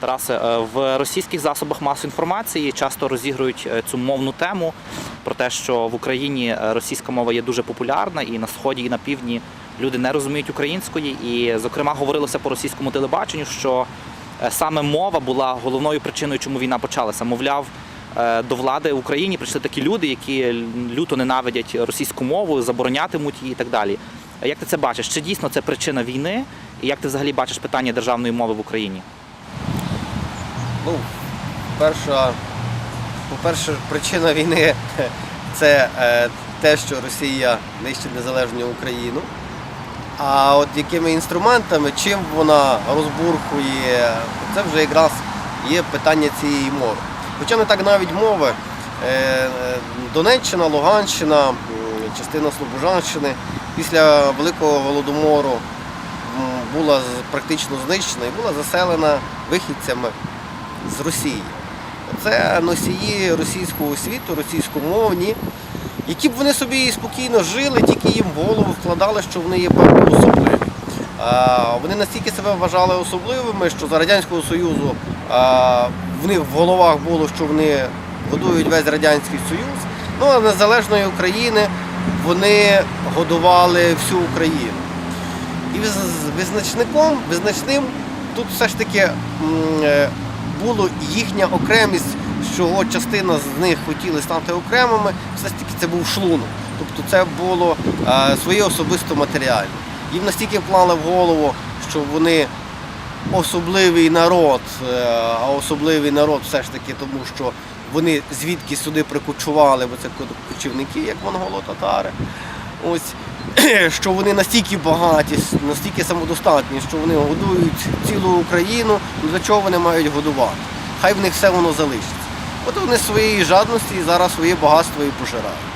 Тарасе, е, в російських засобах масової інформації часто розігрують е, цю мовну тему про те, що в Україні е, російська мова є дуже популярна, і на сході, і на півдні люди не розуміють української. І, зокрема, говорилося по російському телебаченню, що саме мова була головною причиною, чому війна почалася. Мовляв, до влади в Україні прийшли такі люди, які люто ненавидять російську мову, заборонятимуть її і так далі. Як ти це бачиш? Чи дійсно це причина війни? І як ти взагалі бачиш питання державної мови в Україні? Ну, перша, по-перше, причина війни це е, те, що Росія нищить незалежну Україну. А от якими інструментами, чим вона розбурхує, це вже якраз є питання цієї мови. Хоча не так навіть мови. Е, Донеччина, Луганщина, частина Слобожанщини після Великого Голодомору була практично знищена і була заселена вихідцями з Росії. Це носії російського світу, російськомовні, які б вони собі спокійно жили, тільки їм в голову вкладали, що вони є певно особливі. Вони настільки себе вважали особливими, що за Радянського Союзу в них в головах було, що вони годують весь Радянський Союз. Ну а незалежної України вони годували всю Україну. І виз- визначником, визначним тут все ж таки е, було їхня окремість, що от частина з них хотіли стати окремими, все ж таки це був шлунок. Тобто це було е, своє особисто матеріальне. Їм настільки вклали в голову, що вони особливий народ, е, а особливий народ все ж таки тому, що вони звідки сюди прикочували, бо це кочівники, як монголо-татари. Ось що вони настільки багаті, настільки самодостатні, що вони годують цілу Україну, ну для чого вони мають годувати? Хай в них все воно залишиться. От вони своєї жадності зараз своє багатство і пожирають.